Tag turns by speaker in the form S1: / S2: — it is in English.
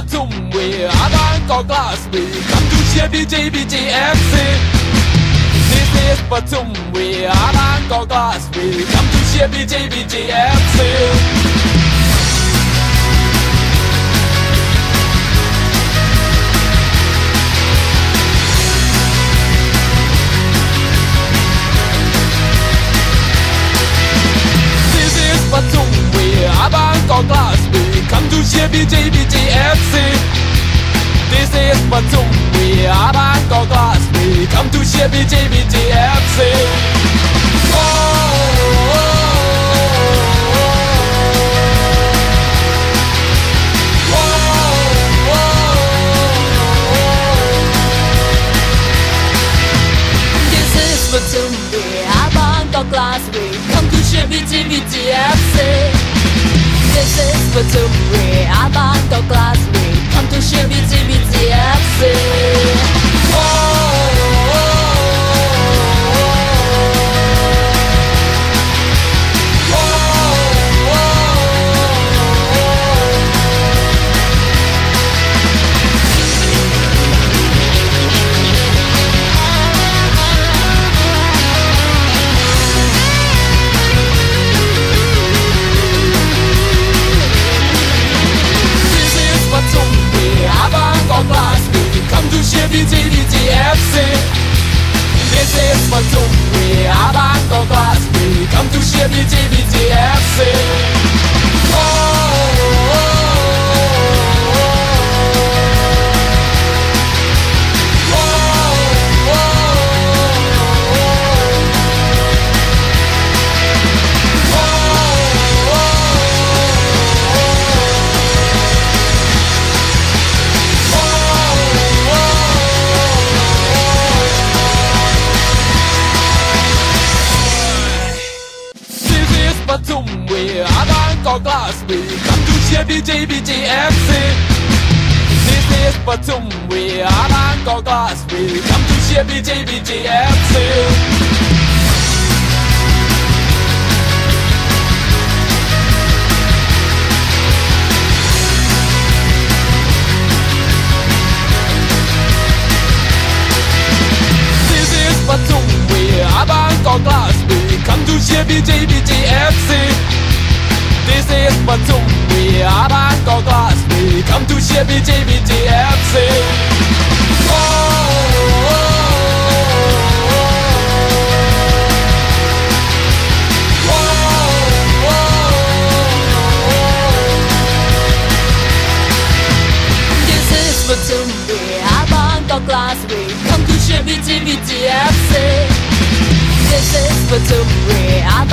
S1: Batumwe, Abanko Glasby, come to Chevy JBGFC. This is Batumwe, Abanko Glasby, come to Chevy JBGFC. This is Batumwe, Abanko Glasby, come to Chevy JBGFC. This is Batumwe, Abanko Glasby, come to Chevy JBGFC.
S2: This is Batumbi, Abanko Glasby, come to Chevy TVTFC. This is Batumbi, Abanko Glasby, come to
S1: This is Batumwe, Abanko Glasby, come to Chevy TVTFC. This is Batumwe, Abanko Glasby, come to Chevy JBGFC. This is Batumwe, Abanko Glasby, come to Chevy JBGFC. This is Batumwe, Abanko Glasby, come to Chevy JBGFC. This is Batumwe, Abanko Glasby, come to.
S2: This is Batumbi, Abanko Glasby, come to Chevy TVTFC. This is Abanko Glasby,